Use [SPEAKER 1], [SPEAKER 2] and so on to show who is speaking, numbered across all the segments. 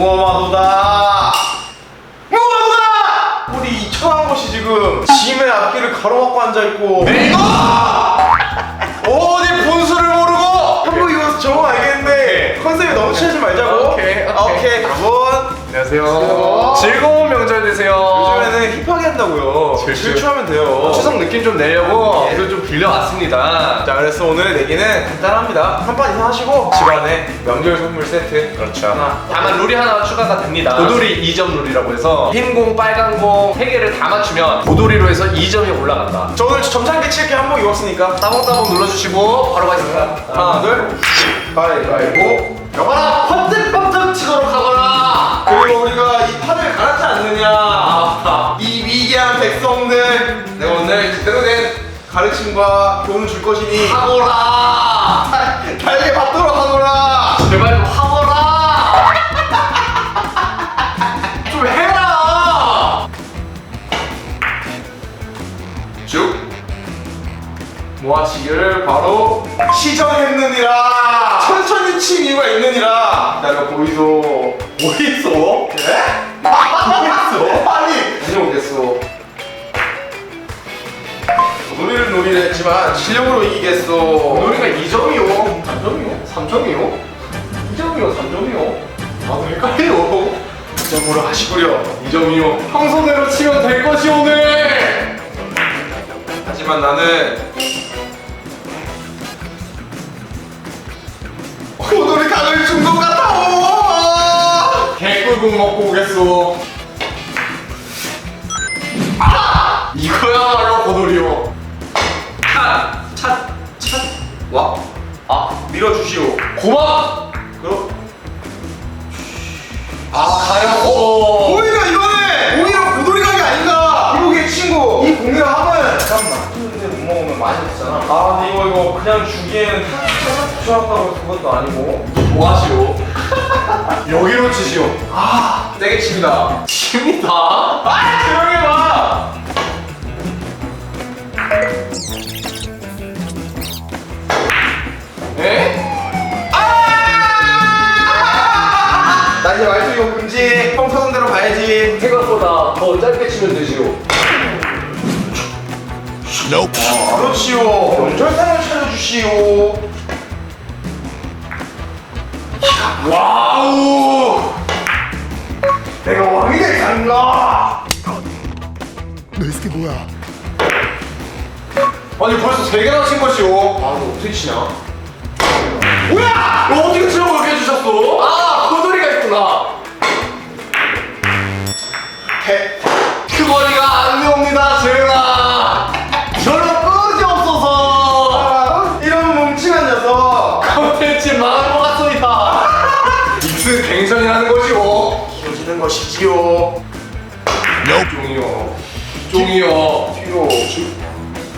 [SPEAKER 1] 무엄하도다 무엄하도다 우리 이 처한 곳이 지금 짐의 앞길을 가로막고 앉아있고
[SPEAKER 2] 네.
[SPEAKER 1] 어디 본수를 모르고 한번 이거 저거 알겠는데 컨셉이 너무 취하지 말자고
[SPEAKER 2] 오케이,
[SPEAKER 1] 아,
[SPEAKER 2] 오케이.
[SPEAKER 1] 여러분
[SPEAKER 2] 안녕하세요. 즐거운 명절.
[SPEAKER 1] 한다고요
[SPEAKER 2] 질주.
[SPEAKER 1] 질주하면 돼요
[SPEAKER 2] 추석 느낌 좀 내려고
[SPEAKER 1] 예.
[SPEAKER 2] 이걸 좀 빌려왔습니다.
[SPEAKER 1] 자 그래서 오늘의 내기는 간단합니다 한 판 이상 하시고 집안에 명절 선물 세트
[SPEAKER 2] 그렇죠.
[SPEAKER 1] 하나
[SPEAKER 2] 다만 룰이 하나 추가가 됩니다. 도돌이 2점 룰이라고 해서 흰 공, 빨간 공 3개를 다 맞추면 도돌이로 해서 2점이 올라간다.
[SPEAKER 1] 저 오늘 점창기 칠게 한번 입었으니까
[SPEAKER 2] 따봉따봉 눌러주시고 바로 가겠습니다.
[SPEAKER 1] 하나 둘 가위바위보
[SPEAKER 2] 여봐라! 퍼뜩퍼뜩 치도록 하거라!
[SPEAKER 1] 그리고 우리가 이 판을 갈았지 않느냐
[SPEAKER 2] 아,
[SPEAKER 1] 이 위대한 백성들 내가 오늘 제대로 된 가르침과 교훈을 줄 것이니
[SPEAKER 2] 하거라!
[SPEAKER 1] 달게 받도록 하노라
[SPEAKER 2] 제발 좀 하거라! 좀 해라!
[SPEAKER 1] 쭉 모아치기를 바로 시전했느니라 천천히 친 이유가 있느니라 내가 보이소 보이소? 했지만 실력으로 이기겠소
[SPEAKER 2] 우리가 2점이요. 3점이요? 3점이요? 2점이요? 3점이요?
[SPEAKER 1] 아 헷갈려 2점으로 하시구려 2점이요
[SPEAKER 2] 평소대로 치면 될 것이 오늘!
[SPEAKER 1] 하지만 나는 오늘의 준것 같아
[SPEAKER 2] 개꿀국 먹고 오겠소. 아! 이거
[SPEAKER 1] 밀어주시오.
[SPEAKER 2] 고마!
[SPEAKER 1] 그럼?
[SPEAKER 2] 아, 가려고!
[SPEAKER 1] 오히려 이거는 오히려 고돌이 각이 아닌가? 이보게 친구. 이 공이라 하면 잠깐만. 근데 못 먹으면 많이 됐잖아. 아 근데 이거 이거 그냥 주기에는 부처났다고 그것도 아니고.
[SPEAKER 2] 뭐 하시오? 여기로 치시오.
[SPEAKER 1] 아 세게 칩니다.
[SPEAKER 2] 칩니다. 아, 더 짧게 치면 되시오.
[SPEAKER 1] 그렇지요 연절상을 차려주시오 와우 내가 왕이 될 상가
[SPEAKER 3] 너이 새끼 뭐야?
[SPEAKER 1] 아니 벌써 세 개나 친 것이오
[SPEAKER 2] 아, 이거 어떻게 치냐? 뭐야! 너 어떻게 치라고 이렇게 해주셨어? 아, 고돌이가 있구나.
[SPEAKER 1] 해
[SPEAKER 2] 그 머리가 안 나옵니다, 조용아. 저런 끄지 없어서
[SPEAKER 1] 아, 이런 뭉칭한 녀석
[SPEAKER 2] 컨텐츠 망한 것 같습니다.
[SPEAKER 1] 익스 갱선이라는 것이오 이어지는 것이지요
[SPEAKER 2] 종이요. 종이요.
[SPEAKER 1] 뒤로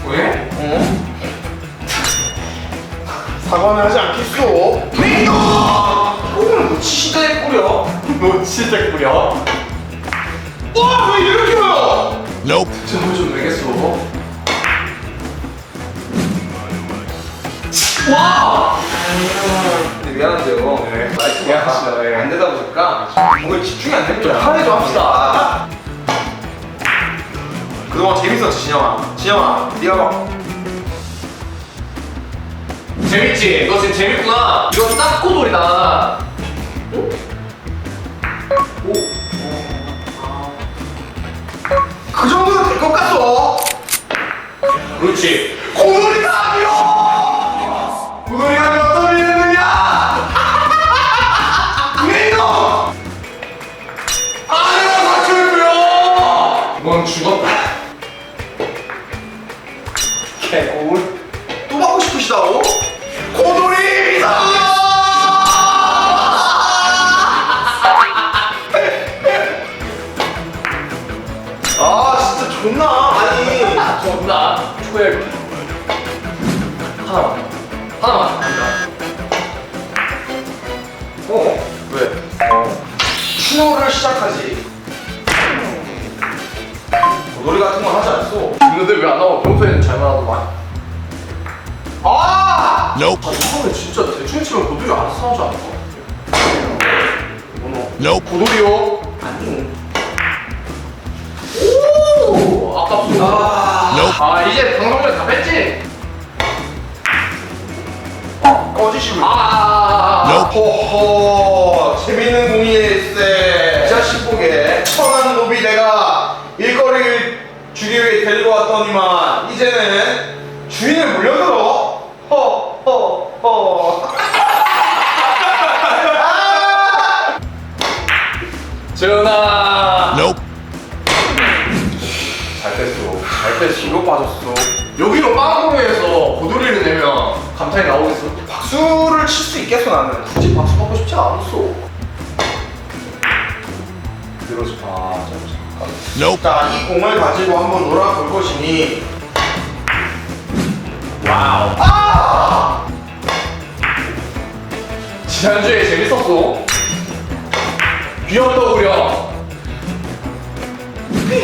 [SPEAKER 2] 왜?
[SPEAKER 1] 응? 사과는 하지 않겠소 메이도 오늘 뭐 치시대 꾸려
[SPEAKER 2] 너 진짜 꾸려?
[SPEAKER 1] 와
[SPEAKER 2] 점을 좀 내겠어. 와!
[SPEAKER 1] 미안한데요
[SPEAKER 2] 네.
[SPEAKER 1] 마이크가
[SPEAKER 2] 미안하시다, 네.
[SPEAKER 1] 안 되다 보니까 오늘 집중이 안 됩니다
[SPEAKER 2] 좀 화내 좀 합시다.
[SPEAKER 1] 그동안 재밌었지 진영아 진영아 네가 막
[SPEAKER 2] 재밌지? 너 지금 재밌구나. 이거 딱 고돌이다.
[SPEAKER 1] 그 정도 는될것 같소
[SPEAKER 2] 그렇지.
[SPEAKER 1] 고돌이가 아니오 고돌이가 몇 점이 됐느 존나 아니
[SPEAKER 2] 없나? 축구해. 하나만. 하나만.
[SPEAKER 1] 어 왜? 추노를 시작하지 고돌이 같은 건 하지 않소
[SPEAKER 2] 근데 왜 안 나와? 평소에는 잘만 하더만.
[SPEAKER 1] 아!
[SPEAKER 2] 아, 처음에 진짜 대충 치면 고들이 알아서 하지 않을까?
[SPEAKER 3] Nope.
[SPEAKER 2] 고돌이요.
[SPEAKER 1] 아니.
[SPEAKER 3] Nope.
[SPEAKER 2] 아, 이제 방송을 다 뺐지?
[SPEAKER 1] 꺼지시고.
[SPEAKER 2] 아, 아, 아, 아.
[SPEAKER 1] 호호 재밌는 공인일세 자식 보게 천한 노비 내가 일거리를 주기 위해 데리고 왔더니만 이제는 주인을 물려들어 허 허 허
[SPEAKER 2] 전하. 잘 뺐어.
[SPEAKER 1] 이거 빠졌어
[SPEAKER 2] 여기로 빵으로 해서 고돌이를 내면 감탄이 나오겠어?
[SPEAKER 1] 박수를 칠 수 있겠어 나는
[SPEAKER 2] 굳이 박수 받고 싶지 않았어. 그대로 좀 아, 잠깐.
[SPEAKER 3] Nope.
[SPEAKER 1] 자 이 공을 가지고 한번 놀아볼 것이니
[SPEAKER 2] 와우.
[SPEAKER 1] 아!
[SPEAKER 2] 지난주에 재밌었어. 귀엽다 우려.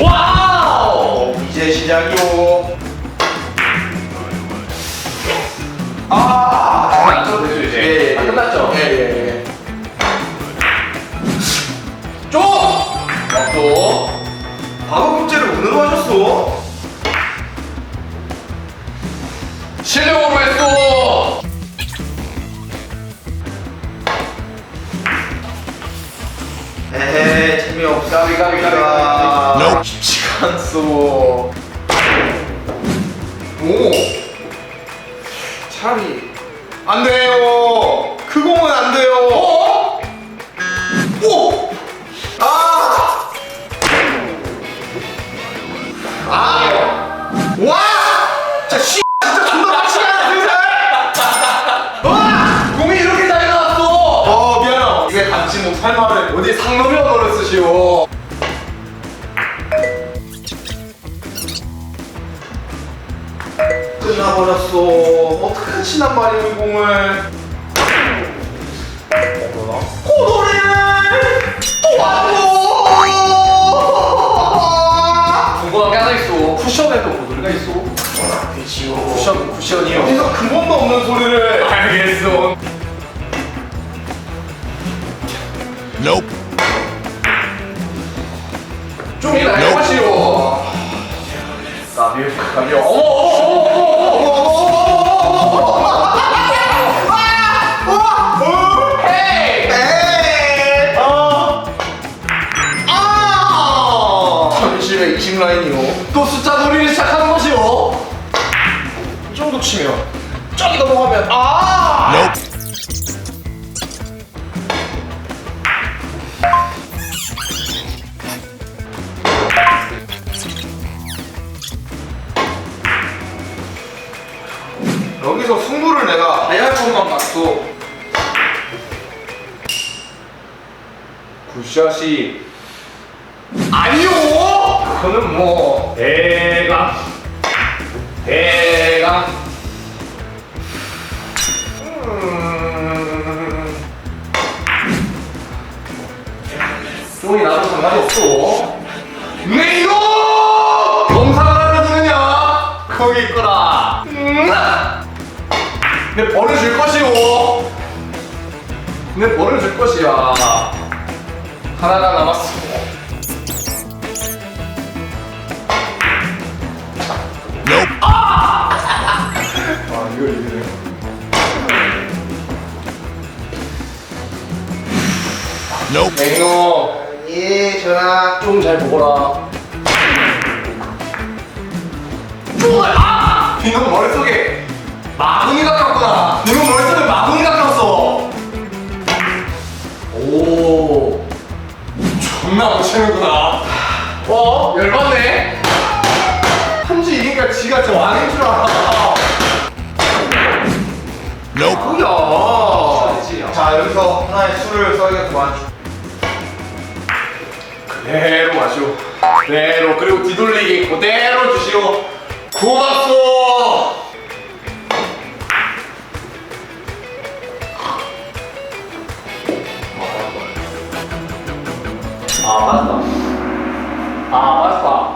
[SPEAKER 2] 와우.
[SPEAKER 1] 이제 시작이오 아
[SPEAKER 2] 안 쳐도 되죠 이제.
[SPEAKER 1] 예, 예.
[SPEAKER 2] 아, 끝났죠.
[SPEAKER 1] 예, 예, 예.
[SPEAKER 2] 좀. 또.
[SPEAKER 1] 바로 국제를 오늘로 하셨어?
[SPEAKER 2] 실력으로 했어.
[SPEAKER 1] 에헤 재미없어
[SPEAKER 2] 가비, 가비, 가비,
[SPEAKER 1] 않소
[SPEAKER 2] 오.
[SPEAKER 1] 차라리 안 돼요 그 공은 안 돼요
[SPEAKER 2] 어?
[SPEAKER 1] 오! 아! 아! 와! 자, 씨! 진짜 존나 빡치게 하네, 슬슬! 와!
[SPEAKER 2] 공이 이렇게 잘 나왔어.
[SPEAKER 1] 어, 미안해. 이게 담지 못할 말을.
[SPEAKER 2] 어디 상놈이 언어를 쓰시오.
[SPEAKER 1] 끝나버렸어. 어떻게 치란 말이야, 이 공을. 또 하고!
[SPEAKER 2] 궁금한 게 하나 있어. 쿠션에도 고돌이가 있어.
[SPEAKER 1] 그치요.
[SPEAKER 2] 쿠션, 쿠션이요.
[SPEAKER 1] 어디서 근본도 없는 소리를.
[SPEAKER 2] 알겠어.
[SPEAKER 3] Nope.
[SPEAKER 2] 좀이 날 것이오.
[SPEAKER 1] 나비, 나비.
[SPEAKER 2] 어머, 어머,
[SPEAKER 1] 라인이요.
[SPEAKER 2] 또 숫자 놀이를 시작하는 것이오.
[SPEAKER 1] 이 정도 치면 저기 넘어가면 아!
[SPEAKER 3] Nope.
[SPEAKER 1] 여기서 승부를 내가 봐야 할 것만 봤어.
[SPEAKER 2] 굿샷이
[SPEAKER 1] 아니요!
[SPEAKER 2] 그거는 뭐 대강 대강 음... 종이 나도 상관이 없어 네 이거 영상을 하려 드느냐 거기 있거라 음. 내 벌을 줄 것이오 내 벌을 줄 것이야 하나가 남았어.
[SPEAKER 1] 아, 이걸 이기네.
[SPEAKER 3] Nope.
[SPEAKER 2] 맹노
[SPEAKER 1] 예, 전화.
[SPEAKER 2] 좀 잘 보거라. 아! 이놈 머릿속에 마구니 가깝구나. 이놈 머릿속에 마구니 가깝어. 오, 존나 못 치는구나. 어? 열받네. 한지 이기니까 지가 저 왕인 줄 알아. 아니지.
[SPEAKER 1] 자, 여기서 하나의 수를 써야겠구만.
[SPEAKER 2] 그대로 마시오. 그대로 그리고 뒤돌리기 그대로 주시오. 고맙소. 아 맞다. 아 맞다.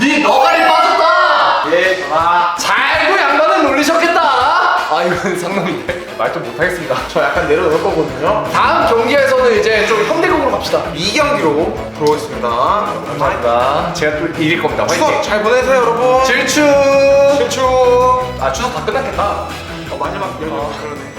[SPEAKER 2] 네 너가리 빠졌다.
[SPEAKER 1] 예, 전화.
[SPEAKER 2] 잘도 양반을 놀리셨겠다. 아 이건 상남인데 말 좀 못하겠습니다.
[SPEAKER 1] 저 약간 내려놓을 거거든요.
[SPEAKER 2] 다음 경기에서는 이제 좀 현대극으로
[SPEAKER 1] 갑시다. 2경기로 들어오겠습니다.
[SPEAKER 2] 감사합니다. 제가 또 이길 겁니다.
[SPEAKER 1] 추석
[SPEAKER 2] 화이팅.
[SPEAKER 1] 잘 보내세요, 여러분.
[SPEAKER 2] 질추.
[SPEAKER 1] 질추.
[SPEAKER 2] 아 추석 다 끝났겠다.
[SPEAKER 1] 어, 마지막 연휴 그러네.